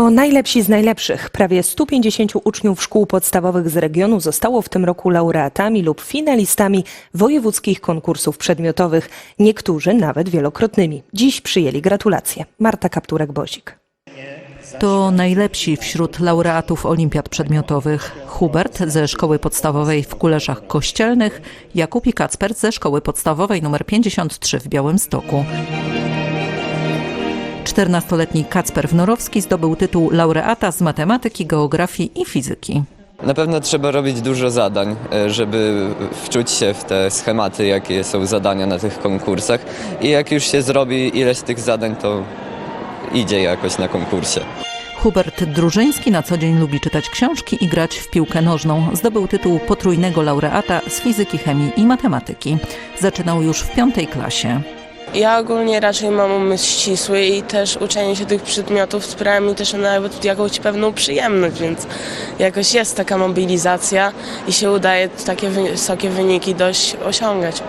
najlepsi z najlepszych. Prawie 150 uczniów szkół podstawowych z regionu zostało w tym roku laureatami lub finalistami wojewódzkich konkursów przedmiotowych, niektórzy nawet wielokrotnymi. Dziś przyjęli gratulacje. Marta Kapturek-Bozik. To najlepsi wśród laureatów olimpiad przedmiotowych. Hubert ze szkoły podstawowej w Kuleszach Kościelnych, Jakub i Kacper ze szkoły podstawowej nr 53 w Białymstoku. 14-letni Kacper Wnorowski zdobył tytuł laureata z matematyki, geografii i fizyki. Na pewno trzeba robić dużo zadań, e, żeby wczuć się w te schematy, jakie są zadania na tych konkursach. I jak już się zrobi ileś tych zadań, to idzie jakoś na konkursie. Hubert Drużyński na co dzień lubi czytać książki i grać w piłkę nożną. Zdobył tytuł potrójnego laureata z fizyki, chemii i matematyki. Zaczynał już w piątej klasie. Ja ogólnie raczej mam umysł ścisły i też uczenie się tych przedmiotów sprawia mi też nawet jakąś pewną przyjemność, więc jakoś jest taka mobilizacja i się udaje takie wy- wysokie wyniki dość osiągać.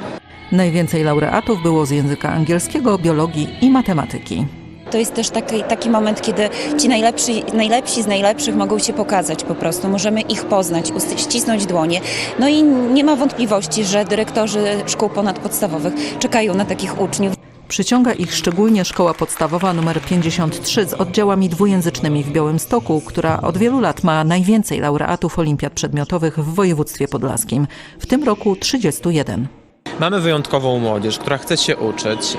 Najwięcej laureatów było z języka angielskiego, biologii i matematyki. To jest też taki, taki moment, kiedy ci najlepsi, najlepsi z najlepszych mogą się pokazać po prostu. Możemy ich poznać, ścisnąć dłonie. No i nie ma wątpliwości, że dyrektorzy szkół ponadpodstawowych czekają na takich uczniów. Przyciąga ich szczególnie szkoła podstawowa nr 53 z oddziałami dwujęzycznymi w Białymstoku, która od wielu lat ma najwięcej laureatów olimpiad przedmiotowych w województwie podlaskim. W tym roku 31. Mamy wyjątkową młodzież, która chce się uczyć.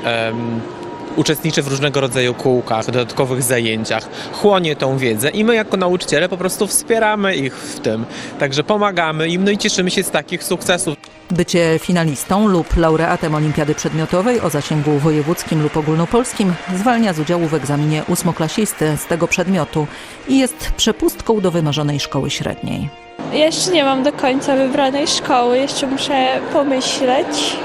Uczestniczy w różnego rodzaju kółkach, dodatkowych zajęciach, chłonie tą wiedzę i my jako nauczyciele po prostu wspieramy ich w tym. Także pomagamy im, no i cieszymy się z takich sukcesów. Bycie finalistą lub laureatem olimpiady przedmiotowej o zasięgu wojewódzkim lub ogólnopolskim zwalnia z udziału w egzaminie ósmoklasisty z tego przedmiotu i jest przepustką do wymarzonej szkoły średniej. Jeszcze nie mam do końca wybranej szkoły, jeszcze muszę pomyśleć.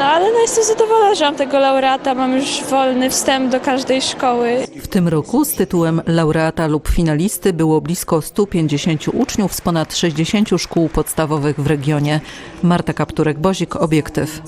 No ale no jestem zadowolona, że mam tego laureata, mam już wolny wstęp do każdej szkoły. W tym roku z tytułem laureata lub finalisty było blisko 150 uczniów z ponad 60 szkół podstawowych w regionie. Marta Kapturek-Bozik, Obiektyw.